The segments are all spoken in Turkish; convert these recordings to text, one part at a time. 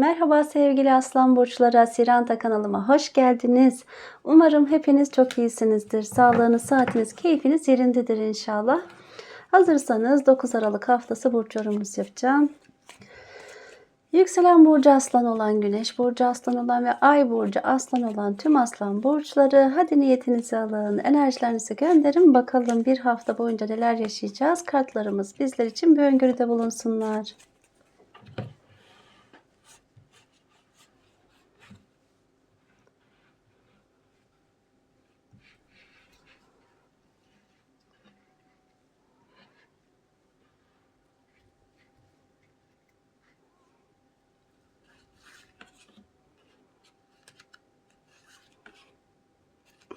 Merhaba sevgili Aslan Burçları, Siranta kanalıma hoş geldiniz. Umarım hepiniz çok iyisinizdir. Sağlığınız, saatiniz, keyfiniz yerindedir inşallah. Hazırsanız 9 Aralık haftası burç yorumumuz yapacağım. Yükselen burcu aslan olan, güneş burcu aslan olan ve ay burcu aslan olan tüm aslan burçları hadi niyetinizi alın, enerjilerinizi gönderin. Bakalım bir hafta boyunca neler yaşayacağız. Kartlarımız bizler için bir öngörüde bulunsunlar.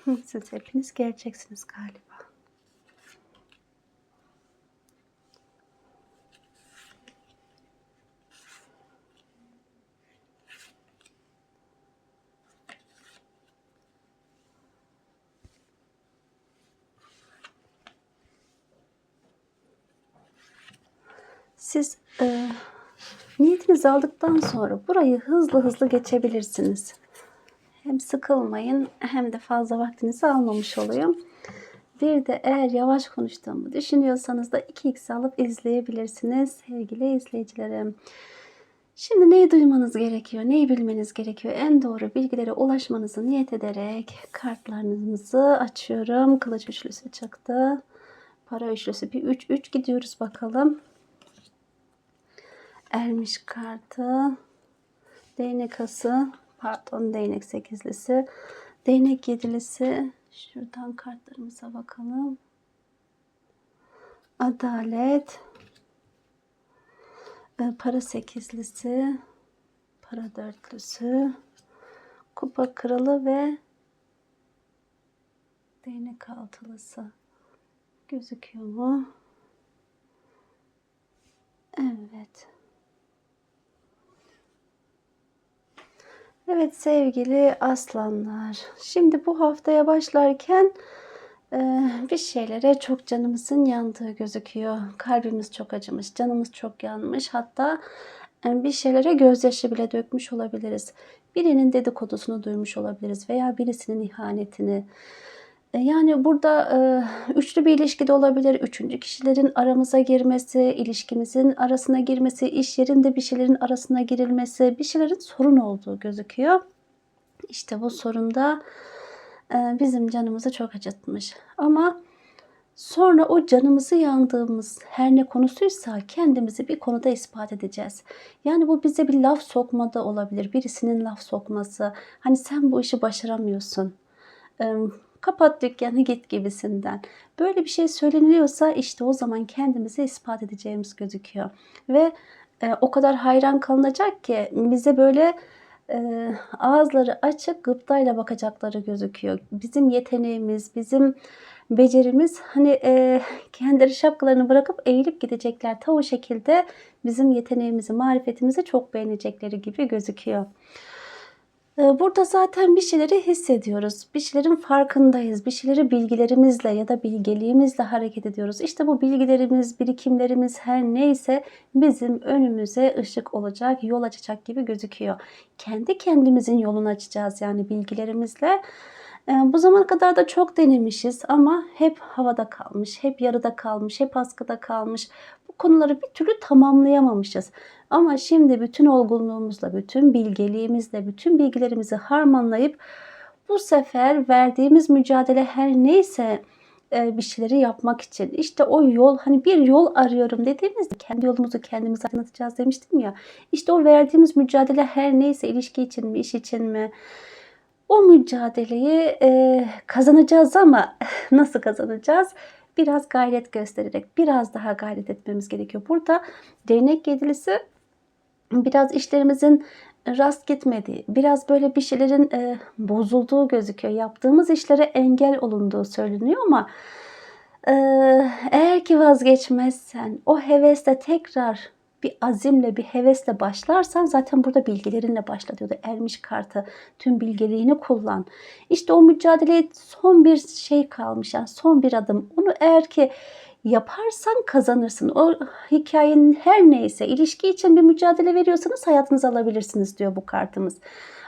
Siz hepiniz geleceksiniz galiba. Siz e, niyetinizi aldıktan sonra burayı hızlı hızlı geçebilirsiniz. Hem sıkılmayın hem de fazla vaktinizi almamış olayım. Bir de eğer yavaş konuştuğumu düşünüyorsanız da 2x alıp izleyebilirsiniz sevgili izleyicilerim. Şimdi neyi duymanız gerekiyor, neyi bilmeniz gerekiyor? En doğru bilgilere ulaşmanızı niyet ederek kartlarınızı açıyorum. Kılıç üçlüsü çıktı. Para üçlüsü bir 3-3 gidiyoruz bakalım. Ermiş kartı. Değnek ası. Pardon değnek sekizlisi. Değnek yedilisi. Şuradan kartlarımıza bakalım. Adalet. Ee, Para sekizlisi. Para dörtlüsü. Kupa kralı ve değnek altılısı. Gözüküyor mu? Evet. Evet sevgili aslanlar. Şimdi bu haftaya başlarken e, bir şeylere çok canımızın yandığı gözüküyor. Kalbimiz çok acımış, canımız çok yanmış. Hatta e, bir şeylere gözyaşı bile dökmüş olabiliriz. Birinin dedikodusunu duymuş olabiliriz veya birisinin ihanetini. E, Yani burada e, üçlü bir ilişki de olabilir. Üçüncü kişilerin aramıza girmesi, ilişkimizin arasına girmesi, iş yerinde bir şeylerin arasına girilmesi, bir şeylerin sorun olduğu gözüküyor. İşte bu sorun da e, bizim canımızı çok acıtmış. Ama sonra o canımızı yandığımız her ne konusuysa kendimizi bir konuda ispat edeceğiz. Yani bu bize bir laf sokma da olabilir. Birisinin laf sokması. Hani sen bu işi başaramıyorsun. E, kapat dükkanı git gibisinden. Böyle bir şey söyleniliyorsa işte o zaman kendimizi ispat edeceğimiz gözüküyor. Ve e, o kadar hayran kalınacak ki bize böyle e, ağızları açık gıptayla bakacakları gözüküyor. Bizim yeteneğimiz, bizim becerimiz hani e, kendileri şapkalarını bırakıp eğilip gidecekler. Ta o şekilde bizim yeteneğimizi, marifetimizi çok beğenecekleri gibi gözüküyor. Ee, Burada zaten bir şeyleri hissediyoruz. Bir şeylerin farkındayız. Bir şeyleri bilgilerimizle ya da bilgeliğimizle hareket ediyoruz. İşte bu bilgilerimiz, birikimlerimiz her neyse bizim önümüze ışık olacak, yol açacak gibi gözüküyor. Kendi kendimizin yolunu açacağız yani bilgilerimizle. Ee, Bu zamana kadar da çok denemişiz ama hep havada kalmış, hep yarıda kalmış, hep askıda kalmış. Bu konuları bir türlü tamamlayamamışız. Ama şimdi bütün olgunluğumuzla, bütün bilgeliğimizle, bütün bilgilerimizi harmanlayıp bu sefer verdiğimiz mücadele her neyse e, bir şeyleri yapmak için. İşte o yol hani bir yol arıyorum dediğimizde kendi yolumuzu kendimiz aydınlatacağız demiştim ya. İşte o verdiğimiz mücadele her neyse ilişki için mi, iş için mi? O mücadeleyi e, kazanacağız ama nasıl kazanacağız? Biraz gayret göstererek, biraz daha gayret etmemiz gerekiyor. Burada değnek yedilisi biraz işlerimizin rast gitmediği, biraz böyle bir şeylerin e, bozulduğu gözüküyor. Yaptığımız işlere engel olunduğu söyleniyor ama e, eğer ki vazgeçmezsen, o hevesle tekrar bir azimle, bir hevesle başlarsan zaten burada bilgilerinle başla diyordu. Ermiş kartı tüm bilgeliğini kullan. İşte o mücadeleye son bir şey kalmış. Yani son bir adım. Onu eğer ki yaparsan kazanırsın. O hikayenin her neyse ilişki için bir mücadele veriyorsanız hayatınıza alabilirsiniz diyor bu kartımız.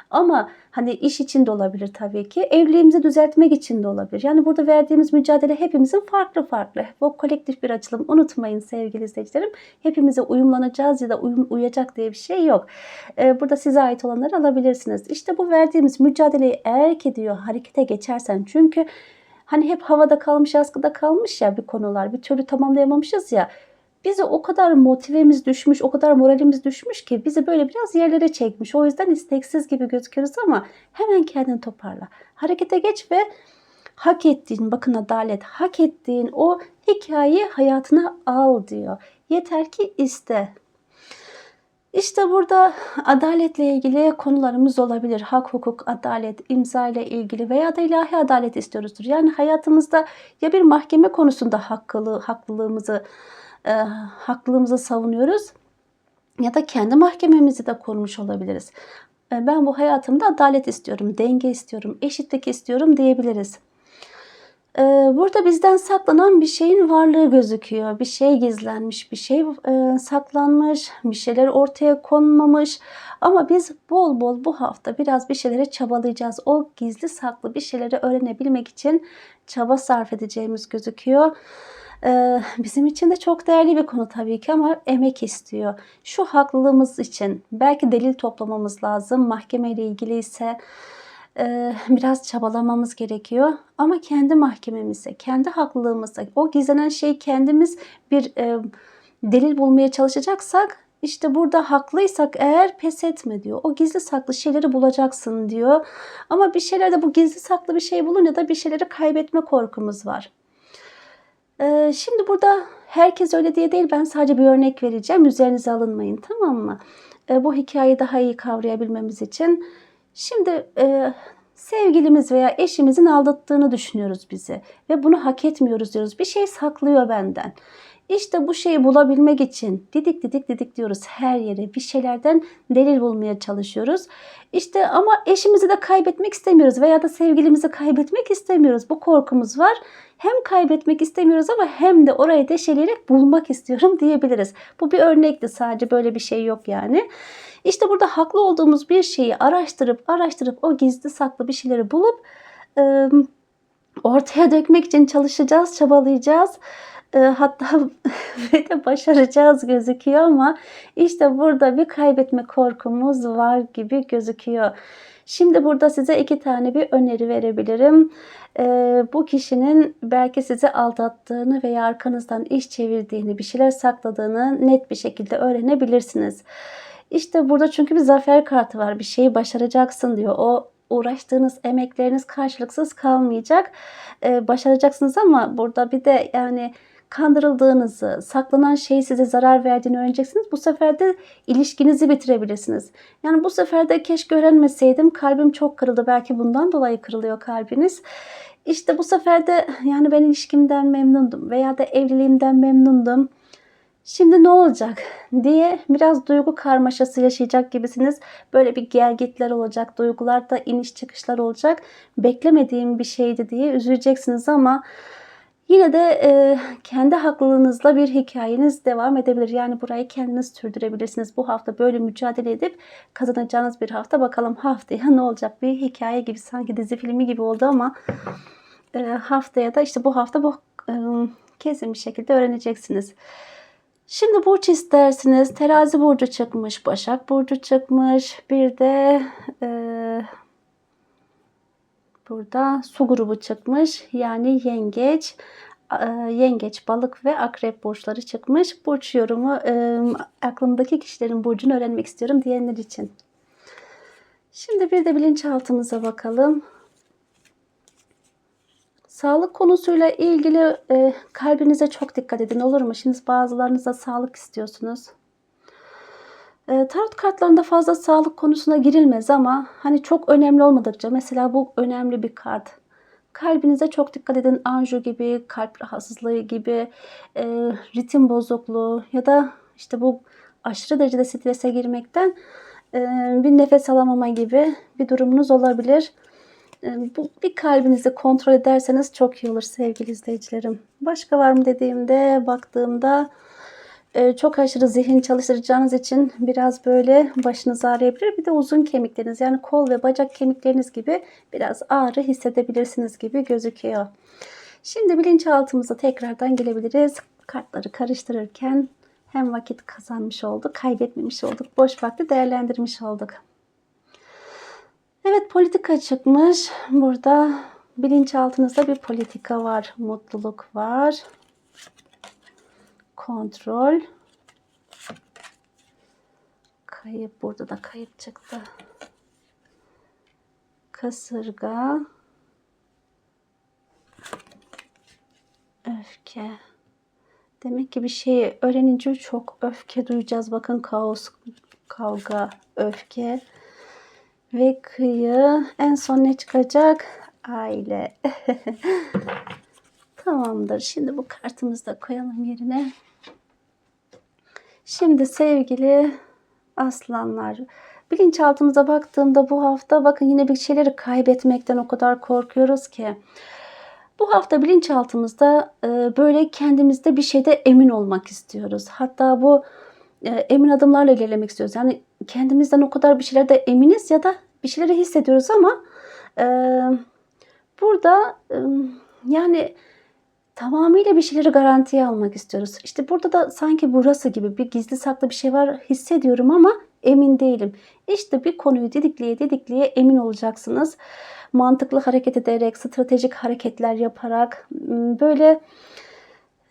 Ama hani iş için de olabilir tabii ki. Evliliğimizi düzeltmek için de olabilir. Yani burada verdiğimiz mücadele hepimizin farklı farklı. Bu kolektif bir açılım. Unutmayın sevgili izleyicilerim. Hepimize uyumlanacağız ya da uyum, uyacak diye bir şey yok. Ee, burada size ait olanları alabilirsiniz. İşte bu verdiğimiz mücadeleyi eğer ki diyor harekete geçersen. Çünkü hani hep havada kalmış, askıda kalmış ya bir konular. Bir türlü tamamlayamamışız ya bizi o kadar motivemiz düşmüş, o kadar moralimiz düşmüş ki bizi böyle biraz yerlere çekmiş. O yüzden isteksiz gibi gözüküyoruz ama hemen kendini toparla. Harekete geç ve hak ettiğin, bakın adalet, hak ettiğin o hikayeyi hayatına al diyor. Yeter ki iste. İşte burada adaletle ilgili konularımız olabilir. Hak, hukuk, adalet, imza ile ilgili veya da ilahi adalet istiyoruzdur. Yani hayatımızda ya bir mahkeme konusunda hakkılı, haklılığımızı e, haklılığımızı savunuyoruz ya da kendi mahkememizi de kurmuş olabiliriz. E, ben bu hayatımda adalet istiyorum, denge istiyorum, eşitlik istiyorum diyebiliriz. E, burada bizden saklanan bir şeyin varlığı gözüküyor. Bir şey gizlenmiş, bir şey e, saklanmış, bir şeyler ortaya konmamış. Ama biz bol bol bu hafta biraz bir şeylere çabalayacağız. O gizli saklı bir şeyleri öğrenebilmek için çaba sarf edeceğimiz gözüküyor. Ee, bizim için de çok değerli bir konu tabii ki ama emek istiyor. Şu haklılığımız için belki delil toplamamız lazım. Mahkeme ile ilgili ise biraz çabalamamız gerekiyor. Ama kendi mahkememize, kendi haklılığımıza, o gizlenen şeyi kendimiz bir delil bulmaya çalışacaksak işte burada haklıysak eğer pes etme diyor. O gizli saklı şeyleri bulacaksın diyor. Ama bir şeylerde bu gizli saklı bir şey bulunca da bir şeyleri kaybetme korkumuz var. Ee, şimdi burada herkes öyle diye değil ben sadece bir örnek vereceğim. Üzerinize alınmayın tamam mı? Ee, bu hikayeyi daha iyi kavrayabilmemiz için. Şimdi e, sevgilimiz veya eşimizin aldattığını düşünüyoruz bizi. Ve bunu hak etmiyoruz diyoruz. Bir şey saklıyor benden. İşte bu şeyi bulabilmek için didik didik didik diyoruz her yere bir şeylerden delil bulmaya çalışıyoruz. İşte ama eşimizi de kaybetmek istemiyoruz veya da sevgilimizi kaybetmek istemiyoruz. Bu korkumuz var. Hem kaybetmek istemiyoruz ama hem de orayı deşeleyerek bulmak istiyorum diyebiliriz. Bu bir örnekti sadece böyle bir şey yok yani. İşte burada haklı olduğumuz bir şeyi araştırıp araştırıp o gizli saklı bir şeyleri bulup e, ortaya dökmek için çalışacağız, çabalayacağız. E, hatta ve de başaracağız gözüküyor ama işte burada bir kaybetme korkumuz var gibi gözüküyor. Şimdi burada size iki tane bir öneri verebilirim. Ee, bu kişinin belki sizi aldattığını veya arkanızdan iş çevirdiğini, bir şeyler sakladığını net bir şekilde öğrenebilirsiniz. İşte burada çünkü bir zafer kartı var. Bir şeyi başaracaksın diyor. O uğraştığınız emekleriniz karşılıksız kalmayacak. Ee, başaracaksınız ama burada bir de yani kandırıldığınızı, saklanan şey size zarar verdiğini öğreneceksiniz. Bu sefer de ilişkinizi bitirebilirsiniz. Yani bu sefer de keşke öğrenmeseydim. Kalbim çok kırıldı. Belki bundan dolayı kırılıyor kalbiniz. İşte bu sefer de yani ben ilişkimden memnundum veya da evliliğimden memnundum. Şimdi ne olacak diye biraz duygu karmaşası yaşayacak gibisiniz. Böyle bir gelgitler olacak, duygularda iniş çıkışlar olacak. Beklemediğim bir şeydi diye üzüleceksiniz ama Yine de e, kendi haklılığınızla bir hikayeniz devam edebilir. Yani burayı kendiniz sürdürebilirsiniz. Bu hafta böyle mücadele edip kazanacağınız bir hafta. Bakalım haftaya ne olacak? Bir hikaye gibi sanki dizi filmi gibi oldu ama e, haftaya da işte bu hafta bu e, kesin bir şekilde öğreneceksiniz. Şimdi burç istersiniz. Terazi burcu çıkmış, Başak burcu çıkmış. Bir de e, Burada su grubu çıkmış. Yani yengeç, e, yengeç, balık ve akrep burçları çıkmış. Burç yorumu e, aklımdaki kişilerin burcunu öğrenmek istiyorum diyenler için. Şimdi bir de bilinçaltımıza bakalım. Sağlık konusuyla ilgili e, kalbinize çok dikkat edin olur mu? Şimdi bazılarınız da sağlık istiyorsunuz. E, tarot kartlarında fazla sağlık konusuna girilmez ama hani çok önemli olmadıkça mesela bu önemli bir kart. Kalbinize çok dikkat edin. Anju gibi, kalp rahatsızlığı gibi, e, ritim bozukluğu ya da işte bu aşırı derecede strese girmekten e, bir nefes alamama gibi bir durumunuz olabilir. E, Bu bir kalbinizi kontrol ederseniz çok iyi olur sevgili izleyicilerim. Başka var mı dediğimde baktığımda çok aşırı zihin çalıştıracağınız için biraz böyle başınız ağrıyabilir. Bir de uzun kemikleriniz yani kol ve bacak kemikleriniz gibi biraz ağrı hissedebilirsiniz gibi gözüküyor. Şimdi bilinçaltımıza tekrardan gelebiliriz. Kartları karıştırırken hem vakit kazanmış olduk, kaybetmemiş olduk, boş vakti değerlendirmiş olduk. Evet politika çıkmış. Burada bilinçaltınızda bir politika var. Mutluluk var. Kontrol. Kayıp. Burada da kayıp çıktı. Kasırga. Öfke. Demek ki bir şeyi öğrenince çok öfke duyacağız. Bakın kaos, kavga, öfke ve kıyı. En son ne çıkacak? Aile. Tamamdır. Şimdi bu kartımızı da koyalım yerine. Şimdi sevgili aslanlar. Bilinçaltımıza baktığımda bu hafta bakın yine bir şeyleri kaybetmekten o kadar korkuyoruz ki. Bu hafta bilinçaltımızda e, böyle kendimizde bir şeyde emin olmak istiyoruz. Hatta bu e, emin adımlarla ilerlemek istiyoruz. Yani kendimizden o kadar bir şeylerde eminiz ya da bir şeyleri hissediyoruz ama e, burada yani tamamıyla bir şeyleri garantiye almak istiyoruz. İşte burada da sanki burası gibi bir gizli saklı bir şey var hissediyorum ama emin değilim. İşte bir konuyu didikleye didikleye emin olacaksınız. Mantıklı hareket ederek, stratejik hareketler yaparak böyle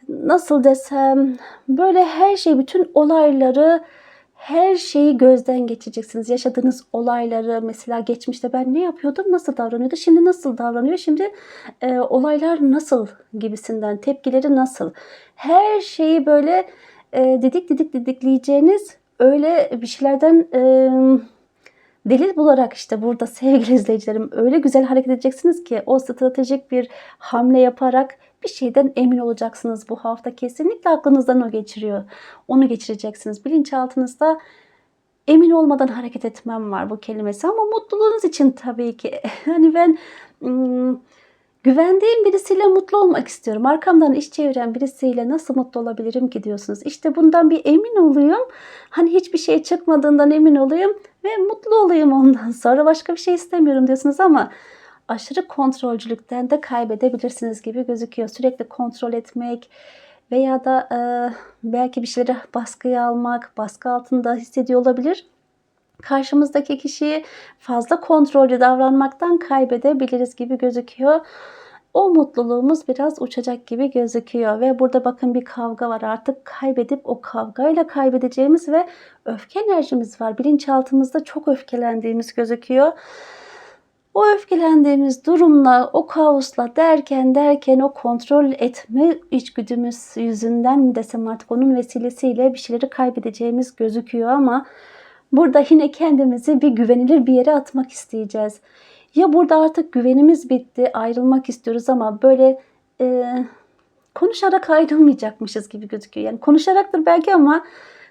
nasıl desem böyle her şey bütün olayları her şeyi gözden geçireceksiniz. Yaşadığınız olayları mesela geçmişte ben ne yapıyordum, nasıl davranıyordu, şimdi nasıl davranıyor, şimdi e, olaylar nasıl gibisinden, tepkileri nasıl. Her şeyi böyle e, didik didik didikleyeceğiniz öyle bir şeylerden e, delil bularak işte burada sevgili izleyicilerim öyle güzel hareket edeceksiniz ki o stratejik bir hamle yaparak bir şeyden emin olacaksınız bu hafta. Kesinlikle aklınızdan o geçiriyor. Onu geçireceksiniz. Bilinçaltınızda emin olmadan hareket etmem var bu kelimesi ama mutluluğunuz için tabii ki. Hani ben ım, güvendiğim birisiyle mutlu olmak istiyorum. Arkamdan iş çeviren birisiyle nasıl mutlu olabilirim ki diyorsunuz. İşte bundan bir emin olayım. Hani hiçbir şey çıkmadığından emin olayım ve mutlu olayım ondan sonra. Başka bir şey istemiyorum diyorsunuz ama aşırı kontrolcülükten de kaybedebilirsiniz gibi gözüküyor. Sürekli kontrol etmek veya da e, belki bir şeyleri baskıya almak, baskı altında hissediyor olabilir. Karşımızdaki kişiyi fazla kontrolcü davranmaktan kaybedebiliriz gibi gözüküyor. O mutluluğumuz biraz uçacak gibi gözüküyor ve burada bakın bir kavga var. Artık kaybedip o kavgayla kaybedeceğimiz ve öfke enerjimiz var. Bilinçaltımızda çok öfkelendiğimiz gözüküyor. O öfkelendiğimiz durumla, o kaosla derken derken o kontrol etme içgüdümüz yüzünden mi desem artık onun vesilesiyle bir şeyleri kaybedeceğimiz gözüküyor ama burada yine kendimizi bir güvenilir bir yere atmak isteyeceğiz. Ya burada artık güvenimiz bitti, ayrılmak istiyoruz ama böyle e, konuşarak ayrılmayacakmışız gibi gözüküyor. Yani konuşaraktır belki ama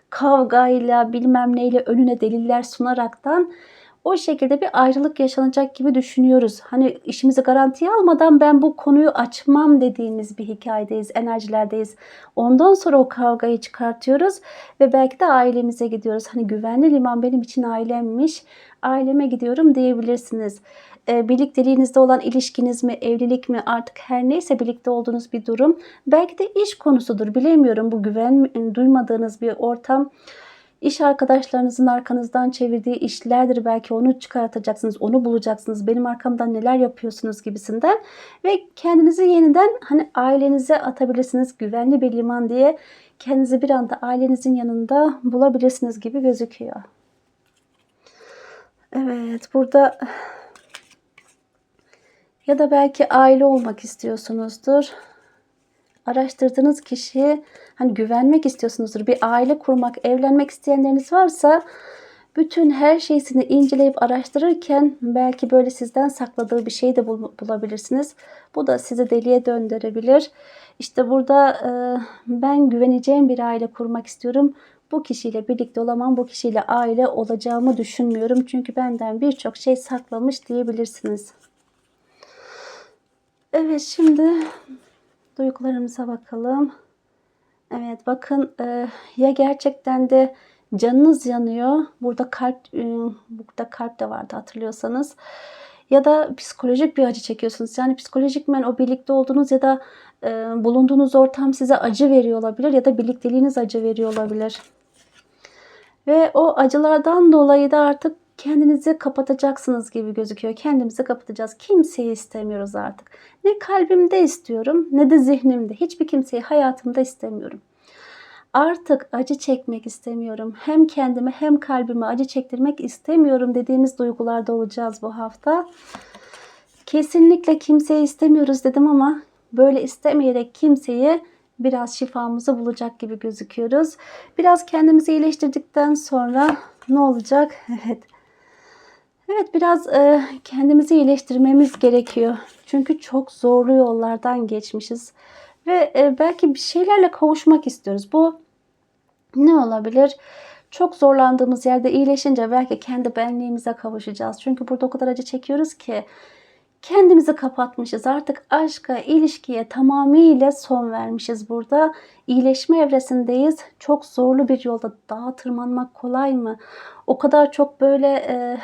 kavgayla bilmem neyle önüne deliller sunaraktan o şekilde bir ayrılık yaşanacak gibi düşünüyoruz. Hani işimizi garantiye almadan ben bu konuyu açmam dediğimiz bir hikayedeyiz, enerjilerdeyiz. Ondan sonra o kavgayı çıkartıyoruz ve belki de ailemize gidiyoruz. Hani güvenli liman benim için ailemmiş, aileme gidiyorum diyebilirsiniz. E, birlikteliğinizde olan ilişkiniz mi, evlilik mi artık her neyse birlikte olduğunuz bir durum. Belki de iş konusudur bilemiyorum bu güven duymadığınız bir ortam. İş arkadaşlarınızın arkanızdan çevirdiği işlerdir. Belki onu çıkartacaksınız, onu bulacaksınız. Benim arkamdan neler yapıyorsunuz gibisinden. Ve kendinizi yeniden hani ailenize atabilirsiniz. Güvenli bir liman diye kendinizi bir anda ailenizin yanında bulabilirsiniz gibi gözüküyor. Evet burada ya da belki aile olmak istiyorsunuzdur araştırdığınız kişiye hani güvenmek istiyorsunuzdur. Bir aile kurmak, evlenmek isteyenleriniz varsa bütün her şeysini inceleyip araştırırken belki böyle sizden sakladığı bir şey de bulabilirsiniz. Bu da sizi deliye döndürebilir. İşte burada e, ben güveneceğim bir aile kurmak istiyorum. Bu kişiyle birlikte olamam, bu kişiyle aile olacağımı düşünmüyorum. Çünkü benden birçok şey saklamış diyebilirsiniz. Evet şimdi duygularımıza bakalım. Evet bakın e, ya gerçekten de canınız yanıyor. Burada kalp e, burada kalp de vardı hatırlıyorsanız. Ya da psikolojik bir acı çekiyorsunuz. Yani psikolojikmen o birlikte olduğunuz ya da e, bulunduğunuz ortam size acı veriyor olabilir ya da birlikteliğiniz acı veriyor olabilir. Ve o acılardan dolayı da artık kendinizi kapatacaksınız gibi gözüküyor. Kendimizi kapatacağız. Kimseyi istemiyoruz artık. Ne kalbimde istiyorum ne de zihnimde. Hiçbir kimseyi hayatımda istemiyorum. Artık acı çekmek istemiyorum. Hem kendime hem kalbime acı çektirmek istemiyorum dediğimiz duygularda olacağız bu hafta. Kesinlikle kimseyi istemiyoruz dedim ama böyle istemeyerek kimseyi biraz şifamızı bulacak gibi gözüküyoruz. Biraz kendimizi iyileştirdikten sonra ne olacak? Evet. Evet biraz e, kendimizi iyileştirmemiz gerekiyor. Çünkü çok zorlu yollardan geçmişiz. Ve e, belki bir şeylerle kavuşmak istiyoruz. Bu ne olabilir? Çok zorlandığımız yerde iyileşince belki kendi benliğimize kavuşacağız. Çünkü burada o kadar acı çekiyoruz ki kendimizi kapatmışız. Artık aşka, ilişkiye tamamıyla son vermişiz burada. İyileşme evresindeyiz. Çok zorlu bir yolda dağa tırmanmak kolay mı? O kadar çok böyle e,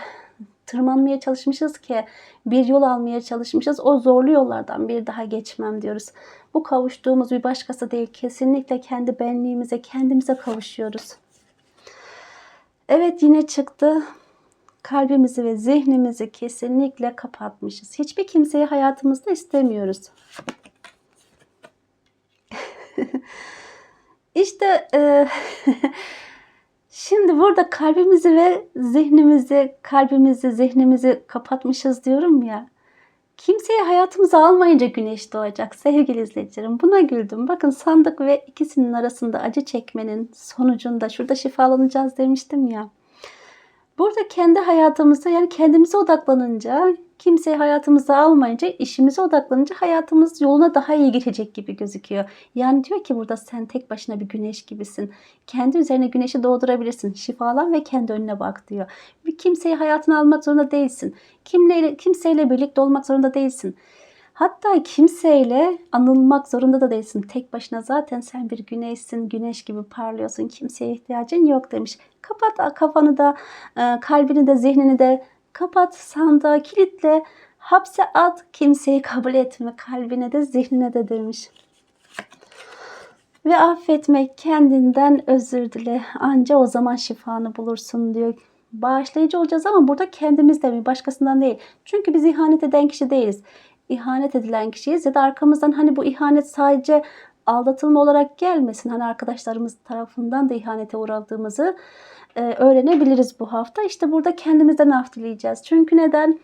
tırmanmaya çalışmışız ki bir yol almaya çalışmışız. O zorlu yollardan bir daha geçmem diyoruz. Bu kavuştuğumuz bir başkası değil. Kesinlikle kendi benliğimize, kendimize kavuşuyoruz. Evet yine çıktı. Kalbimizi ve zihnimizi kesinlikle kapatmışız. Hiçbir kimseyi hayatımızda istemiyoruz. işte e, şimdi burada kalbimizi ve zihnimizi, kalbimizi, zihnimizi kapatmışız diyorum ya. Kimseyi hayatımıza almayınca güneş doğacak sevgili izleyicilerim. Buna güldüm. Bakın sandık ve ikisinin arasında acı çekmenin sonucunda şurada şifalanacağız demiştim ya. Burada kendi hayatımızda yani kendimize odaklanınca, kimseyi hayatımıza almayınca, işimize odaklanınca hayatımız yoluna daha iyi girecek gibi gözüküyor. Yani diyor ki burada sen tek başına bir güneş gibisin. Kendi üzerine güneşi doğdurabilirsin. Şifalan ve kendi önüne bak diyor. Bir kimseyi hayatına almak zorunda değilsin. Kimle, kimseyle birlikte olmak zorunda değilsin. Hatta kimseyle anılmak zorunda da değilsin. Tek başına zaten sen bir güneşsin, güneş gibi parlıyorsun. Kimseye ihtiyacın yok demiş. Kapat kafanı da, e, kalbini de, zihnini de kapat, sandığa kilitle, hapse at, kimseyi kabul etme, kalbine de, zihnine de demiş. Ve affetmek, kendinden özür dile. Anca o zaman şifanı bulursun diyor. Bağışlayıcı olacağız ama burada kendimizde mi, başkasından değil. Çünkü biz ihanet eden kişi değiliz ihanet edilen kişiyiz ya da arkamızdan hani bu ihanet sadece aldatılma olarak gelmesin. Hani arkadaşlarımız tarafından da ihanete uğradığımızı e, öğrenebiliriz bu hafta. İşte burada kendimizden af dileyeceğiz. Çünkü neden?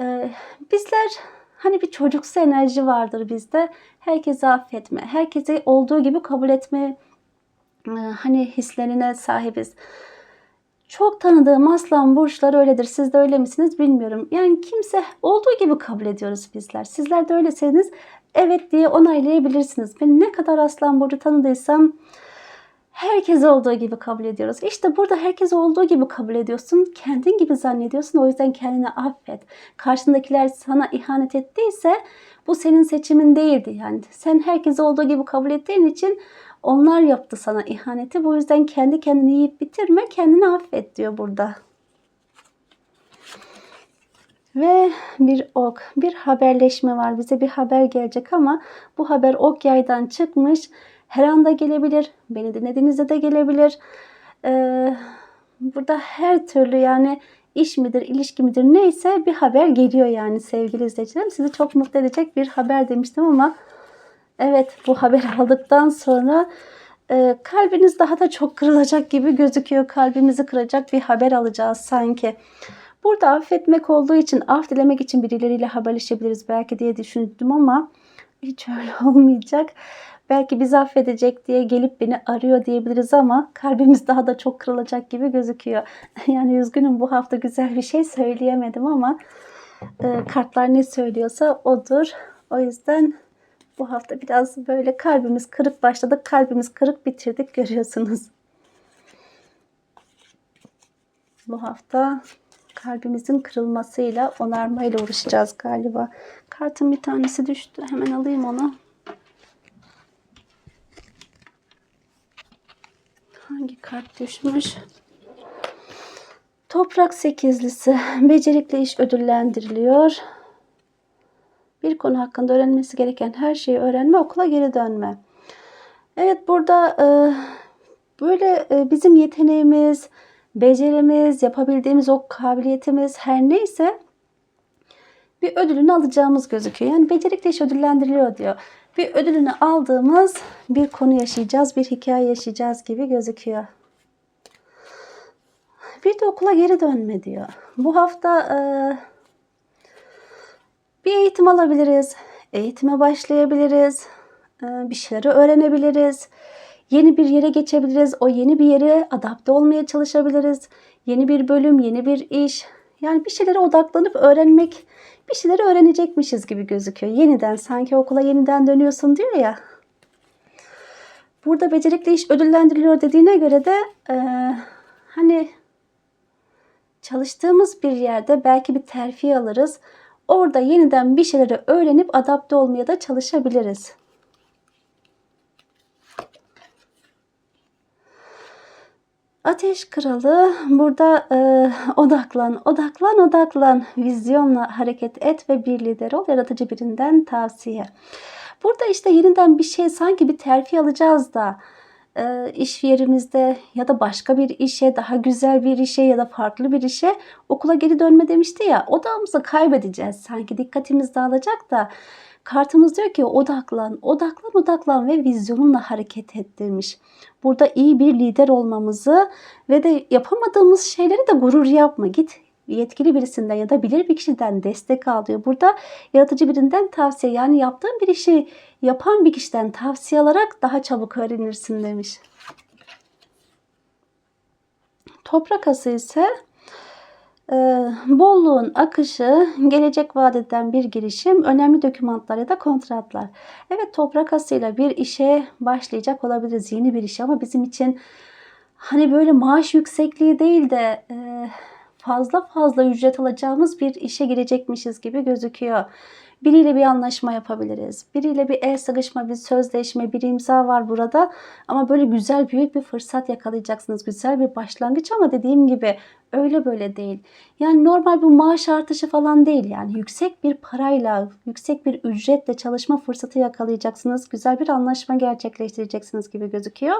E, bizler hani bir çocuksu enerji vardır bizde. Herkesi affetme, herkesi olduğu gibi kabul etme e, hani hislerine sahibiz. Çok tanıdığım aslan burçları öyledir. Siz de öyle misiniz bilmiyorum. Yani kimse olduğu gibi kabul ediyoruz bizler. Sizler de öyleseniz evet diye onaylayabilirsiniz. Ben ne kadar aslan burcu tanıdıysam herkes olduğu gibi kabul ediyoruz. İşte burada herkes olduğu gibi kabul ediyorsun. Kendin gibi zannediyorsun. O yüzden kendini affet. Karşındakiler sana ihanet ettiyse bu senin seçimin değildi. Yani sen herkes olduğu gibi kabul ettiğin için onlar yaptı sana ihaneti. Bu yüzden kendi kendini yiyip bitirme, kendini affet diyor burada. Ve bir ok, bir haberleşme var. Bize bir haber gelecek ama bu haber ok yaydan çıkmış. Her anda gelebilir. Beni dinlediğinizde de gelebilir. Ee, burada her türlü yani iş midir, ilişki midir neyse bir haber geliyor yani sevgili izleyicilerim. Sizi çok mutlu edecek bir haber demiştim ama Evet bu haberi aldıktan sonra e, kalbiniz daha da çok kırılacak gibi gözüküyor. Kalbimizi kıracak bir haber alacağız sanki. Burada affetmek olduğu için, af dilemek için birileriyle haberleşebiliriz belki diye düşündüm ama hiç öyle olmayacak. Belki bizi affedecek diye gelip beni arıyor diyebiliriz ama kalbimiz daha da çok kırılacak gibi gözüküyor. Yani üzgünüm bu hafta güzel bir şey söyleyemedim ama e, kartlar ne söylüyorsa odur. O yüzden bu hafta biraz böyle kalbimiz kırık başladık. Kalbimiz kırık bitirdik görüyorsunuz. Bu hafta kalbimizin kırılmasıyla, onarmayla uğraşacağız galiba. Kartın bir tanesi düştü. Hemen alayım onu. Hangi kart düşmüş? Toprak sekizlisi. Becerikli iş ödüllendiriliyor. Bir konu hakkında öğrenmesi gereken her şeyi öğrenme, okula geri dönme. Evet burada e, böyle e, bizim yeteneğimiz, becerimiz, yapabildiğimiz o kabiliyetimiz her neyse bir ödülünü alacağımız gözüküyor. Yani becerikli iş ödüllendiriliyor diyor. Bir ödülünü aldığımız bir konu yaşayacağız, bir hikaye yaşayacağız gibi gözüküyor. Bir de okula geri dönme diyor. Bu hafta e, bir eğitim alabiliriz. Eğitime başlayabiliriz. E, bir şeyleri öğrenebiliriz. Yeni bir yere geçebiliriz. O yeni bir yere adapte olmaya çalışabiliriz. Yeni bir bölüm, yeni bir iş. Yani bir şeylere odaklanıp öğrenmek, bir şeyleri öğrenecekmişiz gibi gözüküyor. Yeniden sanki okula yeniden dönüyorsun diyor ya. Burada becerikli iş ödüllendiriliyor dediğine göre de e, hani çalıştığımız bir yerde belki bir terfi alırız. Orada yeniden bir şeyleri öğrenip adapte olmaya da çalışabiliriz. Ateş Kralı burada e, odaklan, odaklan, odaklan, vizyonla hareket et ve bir lider ol, yaratıcı birinden tavsiye. Burada işte yeniden bir şey sanki bir terfi alacağız da e, iş yerimizde ya da başka bir işe, daha güzel bir işe ya da farklı bir işe okula geri dönme demişti ya. Odağımızı kaybedeceğiz. Sanki dikkatimiz dağılacak da kartımız diyor ki odaklan, odaklan, odaklan ve vizyonunla hareket et demiş. Burada iyi bir lider olmamızı ve de yapamadığımız şeyleri de gurur yapma. Git yetkili birisinden ya da bilir bir kişiden destek al diyor. Burada yaratıcı birinden tavsiye yani yaptığın bir işi yapan bir kişiden tavsiye alarak daha çabuk öğrenirsin demiş. Toprak ası ise e, bolluğun akışı, gelecek vadeden bir girişim, önemli dokümanlar ya da kontratlar. Evet toprak asıyla bir işe başlayacak olabiliriz. Yeni bir iş ama bizim için hani böyle maaş yüksekliği değil de e, fazla fazla ücret alacağımız bir işe girecekmişiz gibi gözüküyor. Biriyle bir anlaşma yapabiliriz. Biriyle bir el sıkışma, bir sözleşme, bir imza var burada. Ama böyle güzel büyük bir fırsat yakalayacaksınız. Güzel bir başlangıç ama dediğim gibi öyle böyle değil. Yani normal bu maaş artışı falan değil. Yani yüksek bir parayla, yüksek bir ücretle çalışma fırsatı yakalayacaksınız. Güzel bir anlaşma gerçekleştireceksiniz gibi gözüküyor.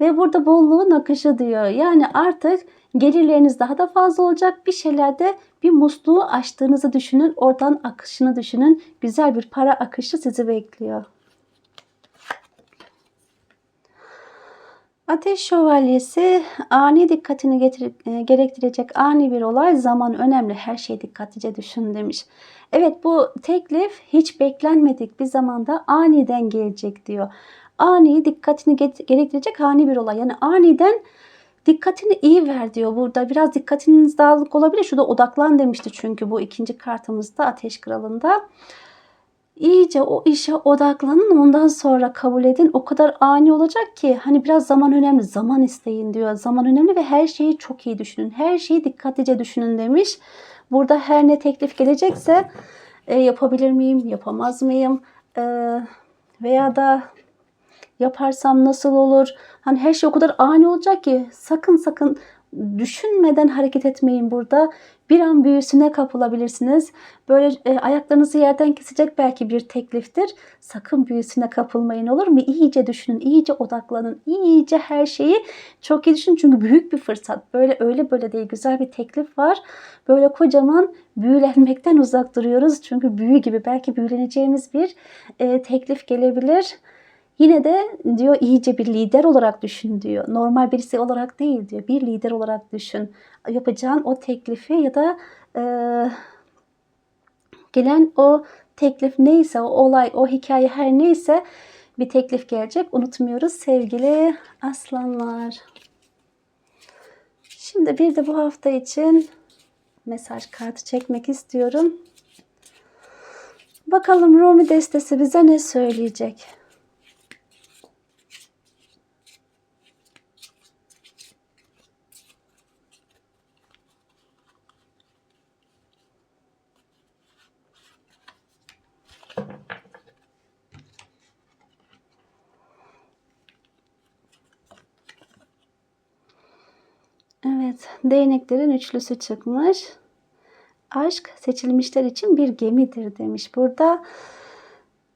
Ve burada bolluğun akışı diyor. Yani artık gelirleriniz daha da fazla olacak. Bir şeylerde bir musluğu açtığınızı düşünün. Oradan akışını düşünün. Güzel bir para akışı sizi bekliyor. Ateş şövalyesi ani dikkatini getirip, e, gerektirecek ani bir olay zaman önemli her şey dikkatlice düşün demiş. Evet bu teklif hiç beklenmedik bir zamanda aniden gelecek diyor. Ani dikkatini gerektirecek ani bir olay yani aniden dikkatini iyi ver diyor burada. Biraz dikkatiniz dağılık olabilir. Şurada odaklan demişti çünkü bu ikinci kartımızda Ateş Kralı'nda. İyice o işe odaklanın ondan sonra kabul edin. O kadar ani olacak ki hani biraz zaman önemli. Zaman isteyin diyor. Zaman önemli ve her şeyi çok iyi düşünün. Her şeyi dikkatlice düşünün demiş. Burada her ne teklif gelecekse e, yapabilir miyim, yapamaz mıyım? E, veya da yaparsam nasıl olur? Hani her şey o kadar ani olacak ki sakın sakın düşünmeden hareket etmeyin burada. Bir an büyüsüne kapılabilirsiniz. Böyle e, ayaklarınızı yerden kesecek belki bir tekliftir. Sakın büyüsüne kapılmayın olur mu? İyice düşünün, iyice odaklanın, iyice her şeyi çok iyi düşünün. Çünkü büyük bir fırsat. Böyle öyle böyle değil. Güzel bir teklif var. Böyle kocaman büyülenmekten uzak duruyoruz. Çünkü büyü gibi belki büyüleneceğimiz bir e, teklif gelebilir. Yine de diyor iyice bir lider olarak düşün diyor. Normal birisi olarak değil diyor. Bir lider olarak düşün. Yapacağın o teklifi ya da e, gelen o teklif neyse, o olay, o hikaye her neyse bir teklif gelecek. Unutmuyoruz sevgili aslanlar. Şimdi bir de bu hafta için mesaj kartı çekmek istiyorum. Bakalım Rumi destesi bize ne söyleyecek? Evet, değneklerin üçlüsü çıkmış. Aşk seçilmişler için bir gemidir demiş burada.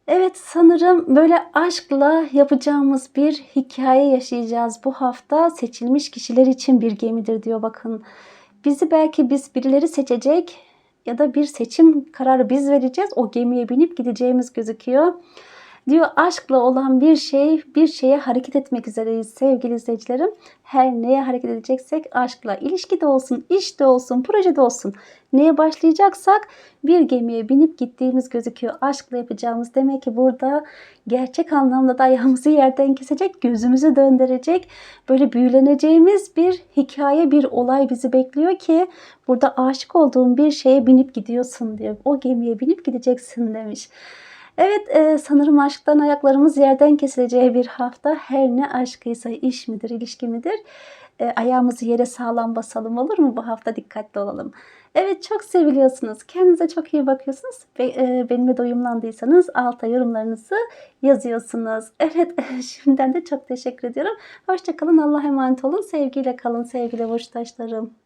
Evet sanırım böyle aşkla yapacağımız bir hikaye yaşayacağız bu hafta. Seçilmiş kişiler için bir gemidir diyor bakın. Bizi belki biz birileri seçecek ya da bir seçim kararı biz vereceğiz. O gemiye binip gideceğimiz gözüküyor. Diyor aşkla olan bir şey, bir şeye hareket etmek üzereyiz sevgili izleyicilerim. Her neye hareket edeceksek aşkla ilişkide olsun, işte olsun, projede olsun. Neye başlayacaksak bir gemiye binip gittiğimiz gözüküyor. Aşkla yapacağımız demek ki burada gerçek anlamda da ayağımızı yerden kesecek, gözümüzü döndürecek, böyle büyüleneceğimiz bir hikaye, bir olay bizi bekliyor ki burada aşık olduğun bir şeye binip gidiyorsun diyor. O gemiye binip gideceksin demiş. Evet e, sanırım aşktan ayaklarımız yerden kesileceği bir hafta. Her ne aşkıysa iş midir, ilişki midir? E, ayağımızı yere sağlam basalım olur mu? Bu hafta dikkatli olalım. Evet çok seviliyorsunuz. Kendinize çok iyi bakıyorsunuz. E, benimle de uyumlandıysanız alta yorumlarınızı yazıyorsunuz. Evet şimdiden de çok teşekkür ediyorum. Hoşçakalın. Allah'a emanet olun. Sevgiyle kalın sevgili burçtaşlarım.